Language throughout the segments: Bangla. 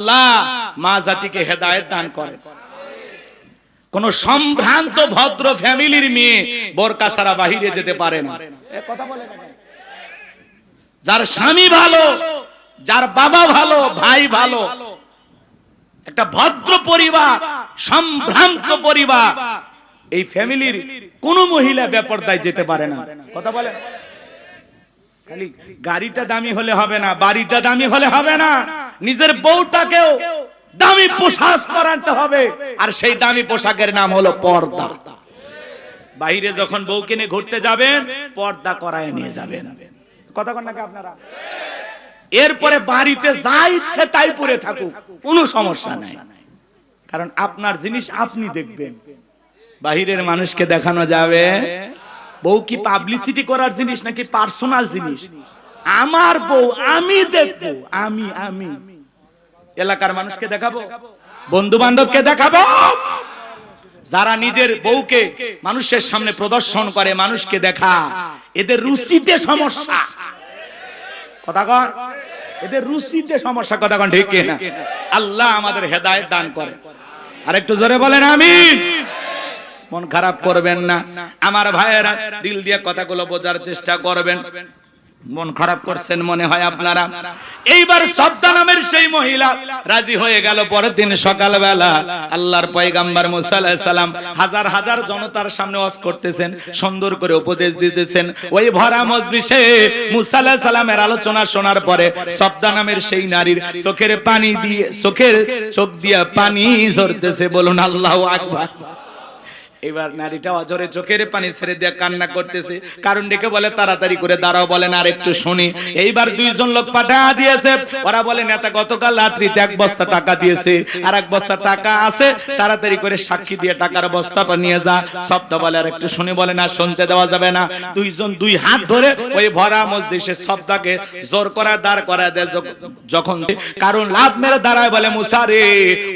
আল্লাহ মা জাতিকে হেদায়েত দান করেন কোন সম্ভ্রান্ত ভদ্র ফ্যামিলির মেয়ে বোরকা ছাড়া বাহিরে যেতে পারে না। কথা বলে যার স্বামী ভালো, যার বাবা ভালো, ভাই ভালো, একটা ভদ্র পরিবার, সম্ভ্রান্ত পরিবার, এই ফ্যামিলির কোন মহিলা বেপরদায় যেতে পারে না। কথা বলে? খালি গাড়িটা দামি হলে হবে না, বাড়িটা দামি হলে হবে না। নিজের বউটাকেও দামি পোশাক পরাতে হবে। আর সেই দামি পোশাকের নাম হলো পর্দা। বাইরে যখন বউকে নিয়ে ঘুরতে যাবেন, পর্দা করায় নিয়ে যাবেন। কথা কন নাকি আপনারা? এরপরে বাড়িতে যা ইচ্ছে তাই পরে থাকুক, কোনো সমস্যা নাই। কারণ আপনার জিনিস আপনি দেখবেন। বাহিরের মানুষকে দেখানো যাবে। বউ কি পাবলিসিটি করার জিনিস নাকি পার্সোনাল জিনিস? আমার বউ, আমি দেখব, আমি আমি। এলাকার মানুষকে দেখাবো বন্ধু বান্ধবকে দেখাবো। যারা নিজের বউকে মানুষের সামনে প্রদর্শন করে, মানুষকে দেখা, এদের রুচিতে সমস্যা। কথা কন? এদের রুচিতে সমস্যা, কথা কন, ঠিক না আল্লাহ আমাদের হেদায়েত দান করে। আর একটু জোরে বলেন আমি মন খারাপ করবেন না। আমার ভাইয়েরা দিল দিয়ে কথাগুলো বোঝার চেষ্টা করবেন। মন খারাপ করছেন মনে হয় আপনারা। এইবার সবদা নামের সেই মহিলা রাজি হয়ে গেল পরের দিন সকালবেলা। আল্লাহর পয়গাম্বার আলাইহিস সালাম হাজার হাজার জনতার সামনে ওয়াজ করতেছেন, সুন্দর করে উপদেশ দিতেছেন। ওই ভরা মজলিসে আলাইহিস সালামের আলোচনা শোনার পরে সবদা নামের সেই নারীর চোখের পানি দিয়ে, চোখের চোখ দিয়ে পানি ঝরতেছে, বলুন আল্লাহু আকবার। এবার নারীটা অজরে চোখের পানি ছেড়ে দিয়ে কান্না করতেছে। কারণ ডেকে বলে, তাড়াতাড়ি করে দাঁড়াও বলেন আর একটু শুনি। এইবার দুইজন লোক পাঠা দিয়েছে। ওরা বলে, নেতা গতকাল রাত্রিতে এক বস্তা টাকা দিয়েছে। আর এক বস্তা টাকা আছে, তাড়াতাড়ি করে সাক্ষী দিয়ে টাকার বস্তাটা নিয়ে যা। সবটা বলে, আর একটু শুনি, বলে, না, শুনতে দেওয়া যাবে না। দুইজন দুই হাত ধরে ওই ভরা মসজিদে সবটাকে জোর করা দাঁড় করা দেয়। যখন কারণ লাভ মেরে দাঁড়ায় বলে মুসারে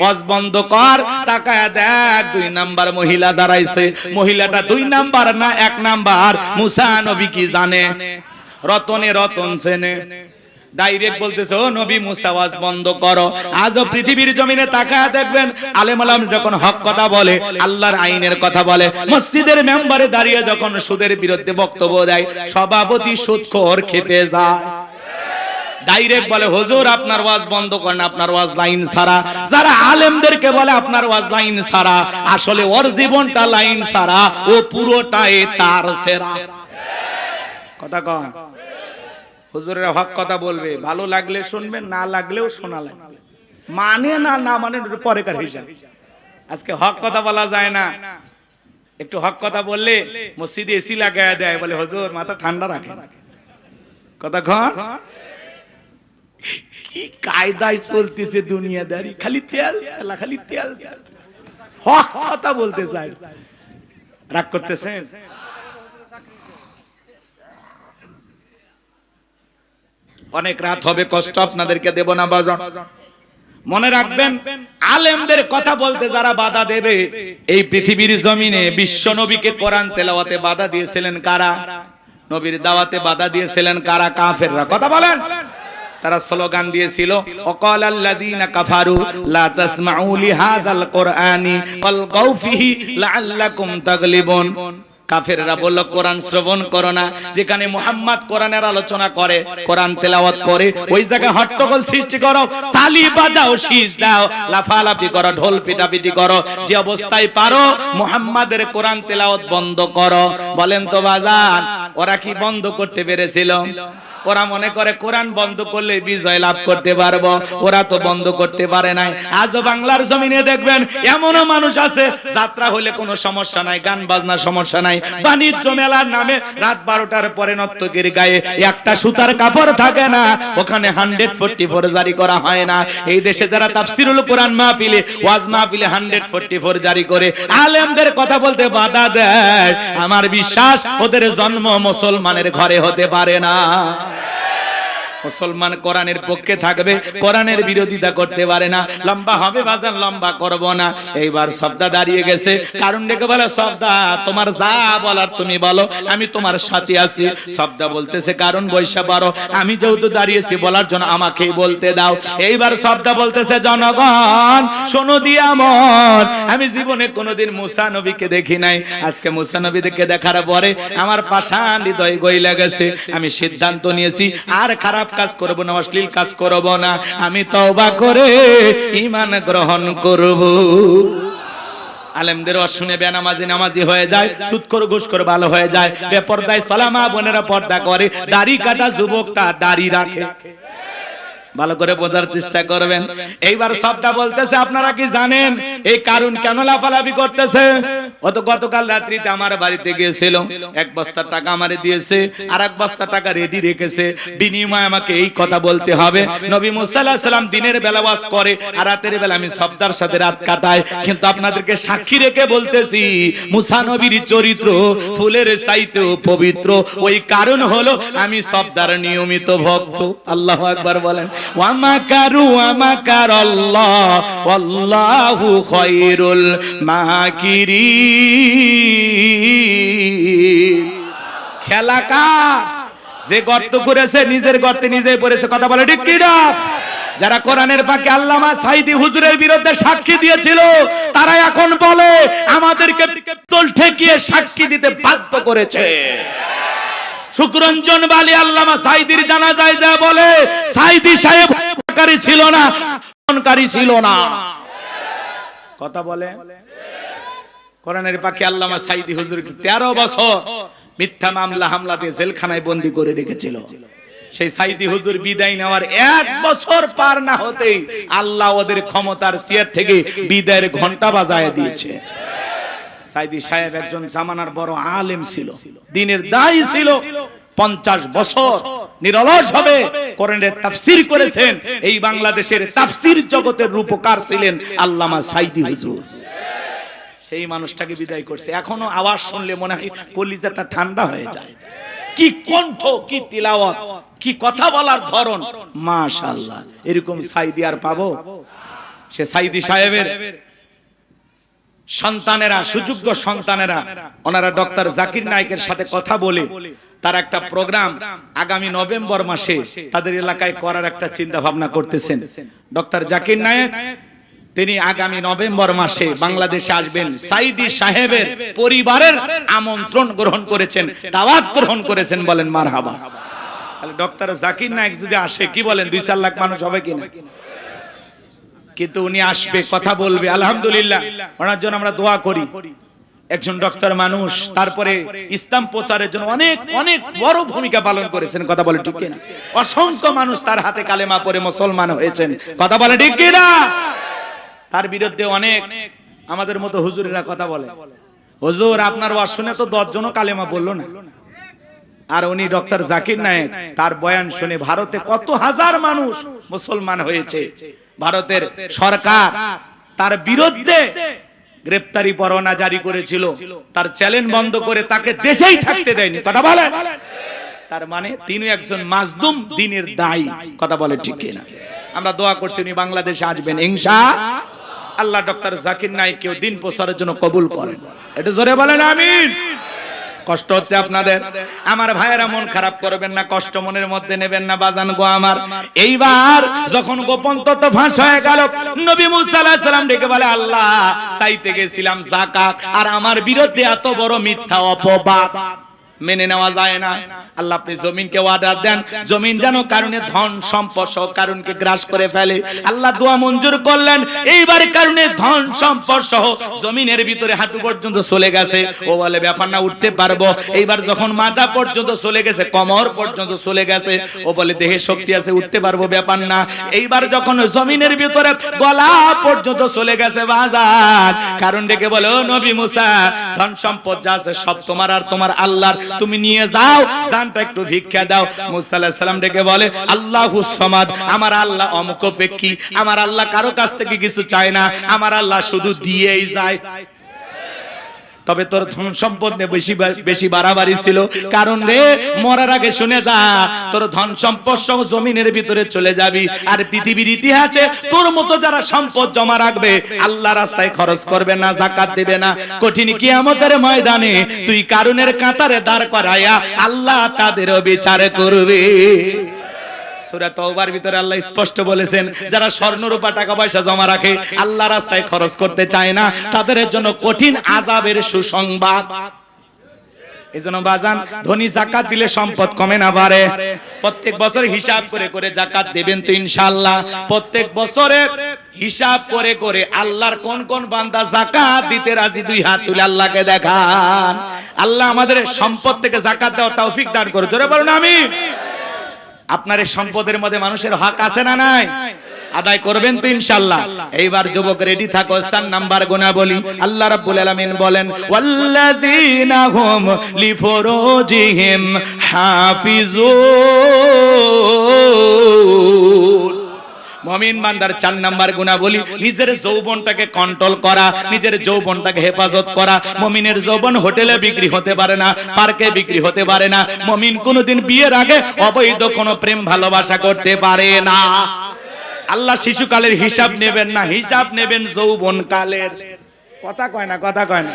ওয়াজ বন্ধ কর। টাকা দেখ, দুই নাম্বার মহিলা দাঁড়াইছে। মহিলাটা দুই নাম্বার না এক নাম্বার? মুসা নবী কি জানে? রতনে রতন সেনে আজও পৃথিবীর জমিনে দেখবেন যখন হক কথা বলে আইনের কথা বলে, মসজিদের মেম্বারে দাঁড়িয়ে যখন সুদের বিরুদ্ধে বক্তব্য দেয়, সভাপতি সুদখোর খেপে যায়। ডাইরেক্ট বলে, হুজুর, আপনার ওয়াজ বন্ধ করেন, আপনার ওয়াজ লাইন সারা। যারা আলেমদেরকে বলে, আপনার ওয়াজ লাইন সারা। আসলে ওর জীবনটা লাইন সারা, ও পুরোটাই তার সেরা। কথা কন হুজুরের হক কথা বলবে, ভালো লাগলে শুনবেন, না লাগলেও শোনা লাগবে। মানে না না মানে পরেকার হিসাব। আজকে হক কথা বলা যায় না। একটু হক কথা বললে মসজিদে এসি লাগায় দেয়, বলে, হুজুর, মাথা ঠান্ডা রাখে কথা কন কি কায়দায় চলতেছে দুনিয়াদারি? খালি তেল তেলা খালি তেল। হক কথা বলতে চাই রাগ করতেছেন? অনেক রাত হবে, কষ্ট আপনাদেরকে দেব না, বাজান। মনে রাখবেন, আলেমদের কথা বলতে যারা বাধা দেবে, এই পৃথিবীর জমিনে বিশ্ব নবীকে কোরআন তেলাওয়াতে বাধা দিয়েছিলেন কারা? নবীর দাওয়াতে বাধা দিয়েছিলেন কারা? কাফেররা। কথা বলেন। তারা স্লোগান দিয়েছিল, অকাল আল্লাযীনা কাফারু, লা তাসমাউ লিহাযাল কুরআনি ওয়ালগাউ ফিহি লাআল্লাকুম তাগলিবুন। কাফেররা বলল, কোরআন শ্রবণ করো না। যেখানে মুহাম্মদ কোরআনের আলোচনা করে, কোরআন তেলাওয়াত করে, ওই জায়গায় হট্টগোল সৃষ্টি করো, তালি বাজাও শীষ দাও, লাফালাফি করো, ঢোল পিটাপিটি করো, যে অবস্থায় পারো, মুহাম্মাদের কোরআন তেলাওয়াত বন্ধ করো। বলেন তো বাজান, ওরা কি বন্ধ করতে পেরেছিল? ওরা মনে করে কোরআন বন্ধ করলে বিজয় লাভ করতে পারব। ওরা তো বন্ধ করতে পারে নাই। আজও বাংলার জমিনে দেখবেন, এমনও মানুষ আছে, যাত্রা হলে কোনো সমস্যা নাই, গান বাজনা সমস্যা নাই। বাণিজ্য মেলার নামে রাত বারোটার পরে নর্তকীর গায়ে একটা সুতার কাপড় থাকে না, ওখানে হান্ড্রেড ফোরটি ফোর জারি করা হয় না। এই দেশে যারা তাফসিরুল কোরআন মাহফিলে, ওয়াজ মাহফিলে হান্ড্রেড ফোরটি ফোর জারি করে, আলেমদের কথা বলতে বাধা দেয়। আমার বিশ্বাস, ওদের জন্ম মুসলমানের ঘরে হতে পারে না। মুসলমান কোরআনের পক্ষে থাকবে, কোরআনের বিরোধিতা করতে পারে না। লম্বা হবে বাজার লম্বা করব না। এইবার সবদা দাঁড়িয়ে গেছে। কারণ ডেকে বলে, সবদা, তোমার যা বলার তুমি বলো, আমি তোমার সাথে আছি। সবদা বলতেছে, কারণ বৈশা পারো, আমি যেহেতু দাঁড়িয়েছি, বলার জন্য আমাকেই বলতে দাও। এইবার সবদা বলতেছে, জনগণ, শোনো দিয়া মন আমি জীবনে কোনোদিন মুসা নবীকে দেখি নাই। আজকে মুসা নবীকে দেখার পরে আমার পাষাণ হৃদয় গইলা গেছে। আমি সিদ্ধান্ত নিয়েছি, আর খারাপ কাজ করব না, অশ্লীল কাজ করব না। আমি তওবা করে ঈমান গ্রহণ করব। আলেমদের শুনে বেনামাজি নামাজি হয়ে যায় সুৎকর ঘুষকর ভালো হয়ে যায়। বেপর্দায় সলামা বোনেরা পর্দা করে, দাড়ি কাটা যুবকটা দাড়ি রাখে। ভালো করে বোঝার চেষ্টা করবেন। এইবার সবটা বলতেছে, আপনারা কি জানেন? এই কারণ কেন লাফালাফি করতেছে? অত গতকাল রাত্রিতে আমার বাড়িতে গিয়েছিল, এক বস্তা টাকা আমারে দিয়েছে, আর এক বস্তা টাকা রেডি রেখেছে। বিনিময়ে আমাকে এই কথা বলতে হবে। নবী আলাইহিস সালাম দিনের বেলা ওয়াজ করে, আর রাতের বেলা আমি সবদার সাথে রাত কাটাই। কিন্তু আপনাদেরকে সাক্ষী রেখে বলতেছি, মুসা নবীর চরিত্র ফুলের চাইতেও পবিত্র। ওই কারণ হলো, আমি সবদার নিয়মিত ভক্ত। আল্লাহু আকবার বলেন। ওয়ামাকারু ওয়ামাকার আল্লাহ ওয়াল্লাহু খায়রুল মাকিরিন। খেলা কার? যে গর্ত করেছে, নিজের গর্তে নিজেই পড়েছে, কথা বলে ঠিক কি যারা কোরআনের পাকে আল্লামা সাইদি হুজুরের বিরুদ্ধে সাক্ষী দিয়েছিল, তারা এখন বলে, আমাদেরকে তোল ঠেকিয়ে সাক্ষী দিতে বাধ্য করেছে। শুক্রঞ্জন বালি আল্লামা সাইদির জানা যায় যা বলে, সাইদি সাহেব কারি ছিল না কারি ছিল না। কথা বলে? কোরআনের পাখি আল্লামা সাইদি হুজুর তেরো বছর মিথ্যা মামলা হামলা দিয়ে জেলখানায় বন্দি করে রেখেছিল? সেই সাইদি হুজুর বিদায় নেওয়ার এক বছর পার না হতেই আল্লাহ ওদের ক্ষমতার চেয়ার থেকে বিদায়ের ঘণ্টা বাজায় দিয়েছে। সাইদি সাহেব একজন জামানার বড় আলেম ছিল। দিনের দায়ী ছিল। পঞ্চাশ বছর নিরলস হবে কোরআনের তাফসীর করেছেন। এই বাংলাদেশের তাফসীর জগতের রূপকার ছিলেন আল্লামা সাইদি হুজুর। সেই মানুষটাকে বিদায় করছে। এখনও আওয়াজ শুনলে মনে হয় কলিজাটা ঠান্ডা হয়ে যায়। কি কণ্ঠ কি তিলাওয়াত কি কথা বলার ধরন। মাশাআল্লাহ। এরকম সাইদি আর পাবো? সে সাইদি সাহেবের সন্তানেরা, সুযোগ্য সন্তানেরা, ওনারা ডক্টর জাকির নায়কের সাথে কথা বলে তার একটা প্রোগ্রাম আগামী নভেম্বর মাসে তাদের এলাকায় করার একটা চিন্তা ভাবনা করতেছেন। ডক্টর জাকির নায়ক, তিনি আগামী নভেম্বর মাসে বাংলাদেশে আসবেন। সাইদি সাহেবের পরিবারের আমন্ত্রণ গ্রহণ করেছেন, দাওয়াত গ্রহণ করেছেন বলেন, মারহাবা। তাহলে ডক্টর জাকির নায়ক যদি আসে, কি বলেন? দুই চার লাখ মানুষ হবে কিনা? কিন্তু উনি আসবে কথা বলবে। আলহামদুলিল্লাহ। ওনার জন্য আমরা দোয়া করি। একজন ডক্টর মানুষ তারপরে ইসলাম প্রচারের জন্য অনেক অনেক বড় ভূমিকা পালন করেছেন কথা বলে ঠিক কিনা? অসংখ্য মানুষ তার হাতে কালেমা পরে মুসলমান হয়েছেন কথা বলে ঠিক কিনা? তার বিরুদ্ধে অনেক আমাদের মতো হুজুরেরা কথা বলে। হুজুর আপনার ওয়াজ শুনে তো দশ জনও কালেমা বলল না। আর উনি ডক্টর জাকির নায়েক তার বয়ান শুনে ভারতে কত হাজার মানুষ মুসলমান হয়েছে। ভারতের সরকার তার বিরুদ্ধে গ্রেপ্তারি পরোয়ানা জারি করেছিল। তার চ্যালেঞ্জ বন্ধ করে তাকে দেশেই থাকতে দেয়নি। কথা বলে তার মানে তিনি একজন মাজদুম দিনের দায়ী। কথা বলে ঠিক কিনা? আমরা দোয়া করছি উনি বাংলাদেশে আসবেন। ইনশা আল্লাহ ডক্টর জাকির নাইককেও দিন প্রসারের জন্য কবুল করেন। এটা জোরে বলেন আমিন। কষ্ট হচ্ছে আপনাদের? আমার ভাইয়েরা মন খারাপ করবেন না, কষ্ট মনের মধ্যে নেবেন না, বাজান গো আমার। এইবার যখন গোপন তত্ত্ব ফাঁস হয়ে গেল, নবী মুসা আলাইহিস সালাম ডেকে বলে, আল্লাহ, চাইতে গেছিলাম যাকাত, আর আমার বিরুদ্ধে এত বড় মিথ্যা অপবাদ। মেনে নেওয়া যায় না। আল্লাহ আপনি জমিনকে অর্ডার দেন। জমিন যেন কারণে ধন, সম্পদ সহ কারণকে গ্রাস করে ফেলে। আল্লাহ দোয়া মঞ্জুর করলেন। এইবার কারণে ধন, সম্পদ সহ জমিনের ভিতরে হাঁটু পর্যন্ত চলে গেছে। ও বলে, ব্যাপার না, উঠতে পারব। এইবার যখন মাজা পর্যন্ত চলে গেছে, কমর পর্যন্ত চলে গেছে, ও বলে, দেহে শক্তি আছে, উঠতে পারব, ব্যাপার না। এইবার যখন জমিনের ভিতরে গলা পর্যন্ত চলে গেছে, বাজার, কারণ ডেকে বলে নবী মুসা, ধন, সম্পদ যা আছে সব তোমার আর তোমার আল্লাহর। তুমি নিয়ে যাও, জানটা একটু ভিক্ষা দাও। মুসা আলাইহিস সালাম ডেকে বলে, আল্লাহু সমাদ, আমার আল্লাহ অমুকপেক্ষী আমার আল্লাহ কারও কাছ থেকে কিছু চায় না, আমার আল্লাহ শুধু দিয়েই যায়। তবে তোর ধন সম্পদ নিয়ে বেশি বেশি বাড়াবাড়ি ছিল। কারণ রে, মরার আগে শুনে যা, তোর ধন সম্পদ সহ জমিনের ভিতরে চলে যাবি। আর পৃথিবীর ইতিহাসে তোর মতো যারা সম্পদ জমা রাখবে, আল্লাহ রাস্তায় খরচ করবে না, জাকাত দিবে না। কঠিন কিয়ামতের ময়দানে তুই কারুনের কাতারে দাঁড় করায়া আল্লাহ তাদেরও বিচার করবে। সূরা তওবার ভিতরে আল্লাহ স্পষ্ট বলেছেন, যারা স্বর্ণ রূপা টাকা পয়সা জমা রাখে, আল্লাহ রাস্তায় খরচ করতে চায় না। তাদের জন্য কঠিন আযাবের সুসংবাদ। এজন্য বাজান, ধনী জাকাত দিলে সম্পদ কমে না বাড়ে। প্রত্যেক বছর হিসাব করে করে জাকাত দেবেন তো ইনশাআল্লাহ। প্রত্যেক বছরে হিসাব করে করে আল্লাহর কোন কোন বান্দা জাকাত দিতে রাজি, দুই হাত তুলে আল্লাহকে দেখান। আল্লাহ আমাদের সম্পদ থেকে জাকাত দেওয়ার তৌফিক দান করে জোরে বলুন, আমিন। আপনার সম্পদের মধ্যে মানুষের হক আছে না নাই? আদায় করবেন তো ইনশাআল্লাহ। এইবার যুবক রেডি থাকো সান নাম্বার গোনা বলি আল্লাহ রাব্বুল আলামিন বলেন, ওয়াল্লাযীনা হুম লিফুরুজিহিম হাফিজুন। মমিন বান্দার চার নাম্বার গুণা বলি নিজের যৌবনটাকে কন্ট্রোল করা, নিজের যৌবনটাকে হেফাজত করা। মমিনের যৌবন হোটেলে বিক্রি হতে পারে না, পার্কে বিক্রি হতে পারে না। মমিন কোনোদিন বিয়ের আগে অবৈধ কোনো প্রেম ভালোবাসা করতে পারে না। আল্লাহ শিশুকালের হিসাব নেবেন না, হিসাব নেবেন যৌবন কালের। কথা কয় না, কথা কয় না।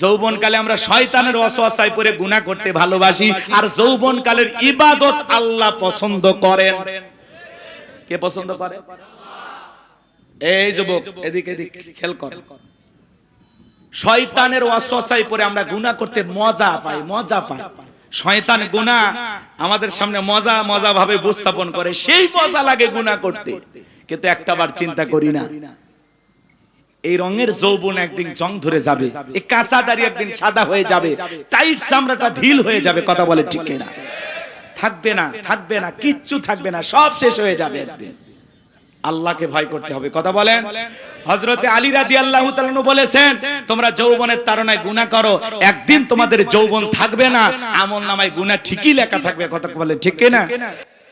যৌবন কালে আমরা শয়তানের অসহায় পরে গুনাহ করতে ভালোবাসি, আর যৌবনকালের ইবাদত আল্লাহ পছন্দ করেন। কে পছন্দ করে? এই যুবক, এদিকে, এদিক, খেল কর। শয়তানের ওয়াসওয়াসায় পরে আমরা গুনাহ করতে মজা পাই মজা পাই। শয়তান গুনাহ আমাদের সামনে মজা মজা ভাবে উপস্থাপন করে। সেই মজা লাগে গুনাহ করতে। কিন্তু একটাবার চিন্তা করি না। এই রঙের যৌবন একদিন জং ধরে যাবে। এই কাঁচা দাড়ি একদিন সাদা হয়ে যাবে। টাইট চামড়াটা ঢিল হয়ে যাবে, কথা বলে ঠিক না থাকবে না থাকবে না কিচ্ছু থাকবে না সব শেষ হয়ে যাবে। একদিন আল্লাহকে ভয় করতে হবে। কথা বলেন? হযরতে আলী রাদিয়াল্লাহু তাআলা বলেছেন তোমরা যৌবনের তারনায় গুনাহ করো। একদিন তোমাদের যৌবন থাকবে না। আমল নামায় গুনাহ ঠিকই লেখা থাকবে কথা বলে ঠিক না।